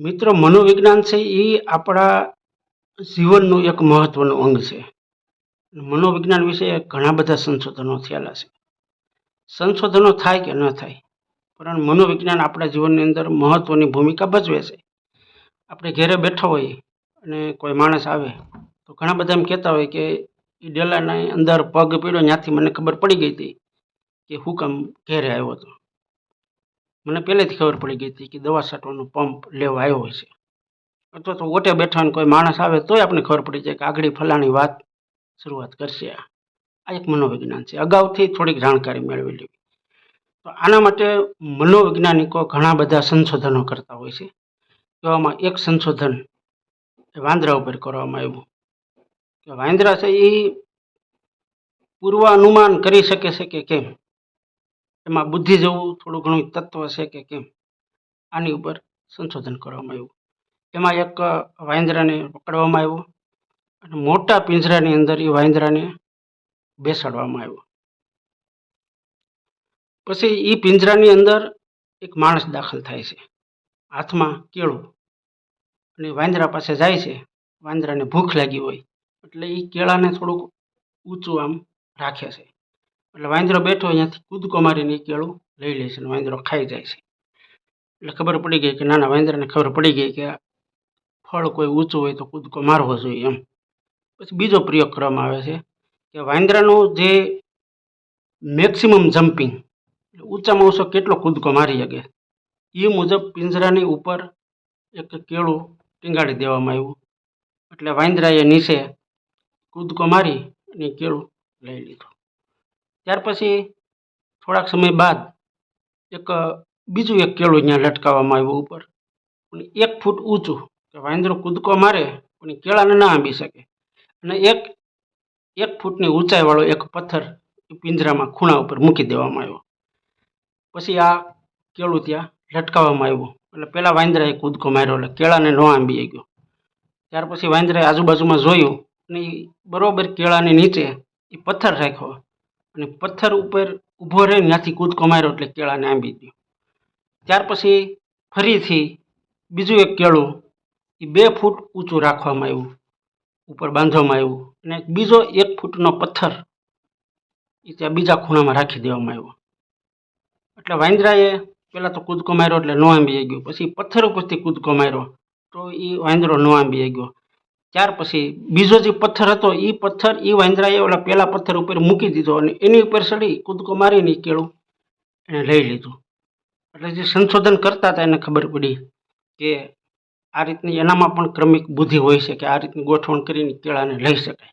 મિત્રો મનોવિજ્ઞાન છે એ આપણા જીવનનું એક મહત્વનું અંગ છે. મનોવિજ્ઞાન વિશે ઘણા બધા સંશોધનો થયેલા છે. સંશોધનો થાય કે ન થાય પરંતુ મનોવિજ્ઞાન આપણા જીવનની અંદર મહત્વની ભૂમિકા ભજવે છે. આપણે ઘેરે બેઠા હોઈએ અને કોઈ માણસ આવે, તો ઘણા બધા એમ કહેતા હોય કે એ ડેલાના અંદર પગ પીડ્યો ત્યાંથી મને ખબર પડી ગઈ હતી કે હું કામ ઘેરે આવ્યો હતો. મને પહેલેથી ખબર પડી ગઈ હતી કે દવા છાંટવાનો પંપ લેવા આવ્યો છે. અથવા તો ઓટે બેઠાને કોઈ માણસ આવે તોય આપણને ખબર પડી જાય કે આગળ ફલાણી વાત શરૂઆત કરશે આ. આ એક મનોવિજ્ઞાન છે. અગાઉથી થોડીક જાણકારી મેળવી લેવી. તો આના માટે મનોવૈજ્ઞાનિકો ઘણા બધા સંશોધનો કરતા હોય છે. એવામાં એક સંશોધન એ વાંદરા ઉપર કરવામાં આવ્યું. કે વાંદરા છે એ પૂર્વાનુમાન કરી શકે છે કે કેમ? એમાં બુદ્ધિ જેવું થોડું ઘણું તત્વ છે કે કેમ, આની ઉપર સંશોધન કરવામાં આવ્યું. એમાં એક વાંદરાને પકડવામાં આવ્યો અને મોટા પિંજરાની અંદર એ વાંદરાને બેસાડવામાં આવ્યો. પછી એ પિંજરાની અંદર એક માણસ દાખલ થાય છે, હાથમાં કેળું અને વાંદરા પાસે જાય છે, વાંદરાને ભૂખ લાગી હોય એટલે એ કેળાને થોડુંક ઊંચું આમ રાખે છે. એટલે વાંદરો બેઠો અહીંયાથી કૂદકો મારીને એ કેળું લઈ લે છે અને વાંદરો ખાઈ જાય છે. એટલે ખબર પડી ગઈ કે નાના વાંદરાને ખબર પડી ગઈ કે ફળ કોઈ ઊંચું હોય તો કૂદકો મારવો જોઈએ એમ. પછી બીજો પ્રયોગ કરવામાં આવે છે કે વાંદરાનું જે મેક્સિમમ જમ્પિંગ ઊંચામાં ઊંચો કેટલો કૂદકો મારી શકે, એ મુજબ પિંજરાની ઉપર એક કેળું ટીંગાડી દેવામાં આવ્યું. એટલે વાંદરાએ નીચે કૂદકો મારી અને કેળું લઈ લીધું. ત્યાર પછી થોડાક સમય બાદ એક બીજું એક કેળું અહીંયા લટકાવવામાં આવ્યું ઉપર. અને એક ફૂટ ઊંચું, કે વાંદરો કૂદકો મારે, પણ કેળાને ના આંબી શકે. અને એક એક ફૂટની ઊંચાઈવાળો એક પથ્થર પિંજરામાં ખૂણા ઉપર મૂકી દેવામાં આવ્યો. પછી આ કેળું ત્યાં લટકાવવામાં આવ્યું. એટલે પહેલાં વાંદરાએ કૂદકો માર્યો, એટલે કેળાને ન આંબી ગયો. ત્યાર પછી વાંદરાએ આજુબાજુમાં જોયું અને એ બરોબર કેળાની નીચે એ પથ્થર રાખ્યો. અને પથ્થર ઉપર ઊભો રહીને ત્યાંથી કૂદકો માર્યો એટલે કેળાને આંબી ગયો. ત્યાર પછી ફરીથી બીજું એક કેળું એ બે ફૂટ ઊંચું રાખવામાં આવ્યું, ઉપર બાંધવામાં આવ્યું અને બીજો એક ફૂટનો પથ્થર એ ત્યાં બીજા ખૂણામાં રાખી દેવામાં આવ્યો. એટલે વાંદરાએ પહેલાં તો કૂદકો માર્યો એટલે ન આંબી ગયો, પછી પથ્થર ઉપરથી કૂદકો માર્યો તો એ વાંદરો ન આંબી ગયો. ત્યાર પછી બીજો જે પથ્થર હતો એ પથ્થર એ વાંદરાએ ઓલા પહેલા પથ્થર ઉપર મૂકી દીધો અને એની ઉપર ચડી કૂદકો મારીને કેળું એણે લઈ લીધું. એટલે જે સંશોધન કરતા હતા એને ખબર પડી કે આ રીતની એનામાં પણ ક્રમિક બુદ્ધિ હોય છે કે આ રીતની ગોઠવણ કરીને કેળાને લઈ શકાય.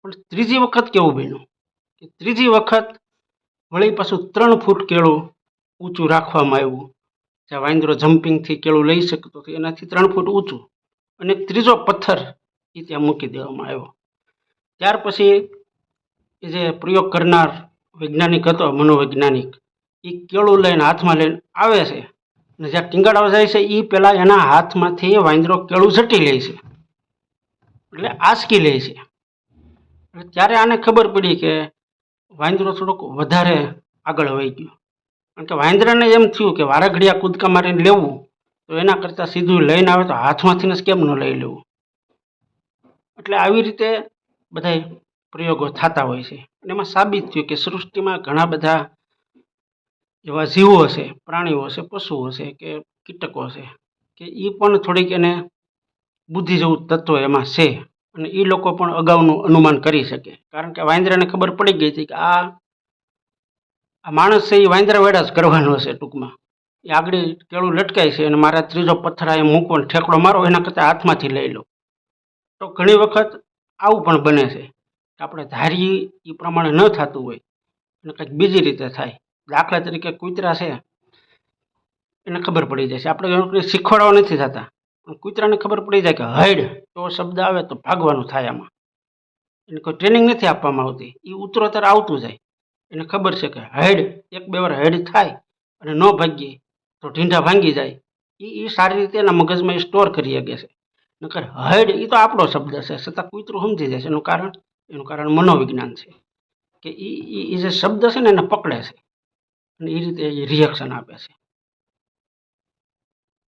પણ ત્રીજી વખત કેવું બન્યું કે ત્રીજી વખત વળી પાછું ત્રણ ફૂટ કેળું ઊંચું રાખવામાં આવ્યું. જ્યાં વાંદરો જમ્પિંગથી કેળું લઈ શકતો હતો, એનાથી ત્રણ ફૂટ ઊંચું. અને ત્રીજો પથ્થર એ ત્યાં મૂકી દેવામાં આવ્યો. ત્યાર પછી એ જે પ્રયોગ કરનાર વૈજ્ઞાનિક હતો, મનોવૈજ્ઞાનિક એ કેળું લઈને હાથમાં લઈને આવે છે અને જ્યાં ટીંગાડવા જાય છે એ પહેલાં એના હાથમાંથી વાંદરો કેળું ઝટી લે છે. એટલે આસકી લે છે. ત્યારે આને ખબર પડી કે વાંદરો થોડોક વધારે આગળ વહી ગયો. કારણ કે વાંદરાને એમ થયું કે વારાઘડિયા કૂદકા મારીને લેવું તો એના કરતાં સીધું લઈને આવે તો હાથમાંથીને જ કેમ ન લઈ લેવું? એટલે આવી રીતે બધા પ્રયોગો થતા હોય છે. અને એમાં સાબિત થયું કે સૃષ્ટિમાં ઘણા બધા એવા જીવો હશે, પ્રાણીઓ છે પશુઓ હશે કે કીટકો છે કે એ પણ થોડીક એને બુદ્ધિ જેવું તત્વ એમાં છે અને એ લોકો પણ અગાઉનું અનુમાન કરી શકે. કારણ કે વાંદરાને ખબર પડી ગઈ હતી કે આ આ માણસ છે એ વાંદરા વેડા જ કરવાનો હશે ટૂંકમાં. એ આગળ કેળું લટકાય છે અને મારા ત્રીજો પથ્થર આ મૂકો અને ઠેકડો મારો એના કરતાં હાથમાંથી લઈ લો. તો ઘણી વખત આવું પણ બને છે કે આપણે ધારીએ એ પ્રમાણે ન થતું હોય અને કંઈક બીજી રીતે થાય. દાખલા તરીકે કૂતરા છે, એને ખબર પડી જાય છે. આપણે એને શીખવાડવા નથી થતા. પણ કૂતરાને ખબર પડી જાય કે હૈડ એવો શબ્દ આવે તો ભાગવાનું થાય આમાં. એને કોઈ ટ્રેનિંગ નથી આપવામાં આવતી. એ ઉતરોતર આવતું જાય. એને ખબર છે કે હૈડ, એક બે વાર હૈડ થાય અને ન ભાગીએ. તો ઢીંઢા ભાંગી જાય. એ એ સારી રીતે એના મગજમાં એ સ્ટોર કરી શકે છે. નકર હૈડ એ તો આપણો શબ્દ છે છતાં કૂતરું સમજી જાય છે. એનું કારણ એનું કારણ મનોવિજ્ઞાન છે. કે એ એ જે શબ્દ છે ને એને પકડે છે. અને એ રીતે એ રિએક્શન આપે છે.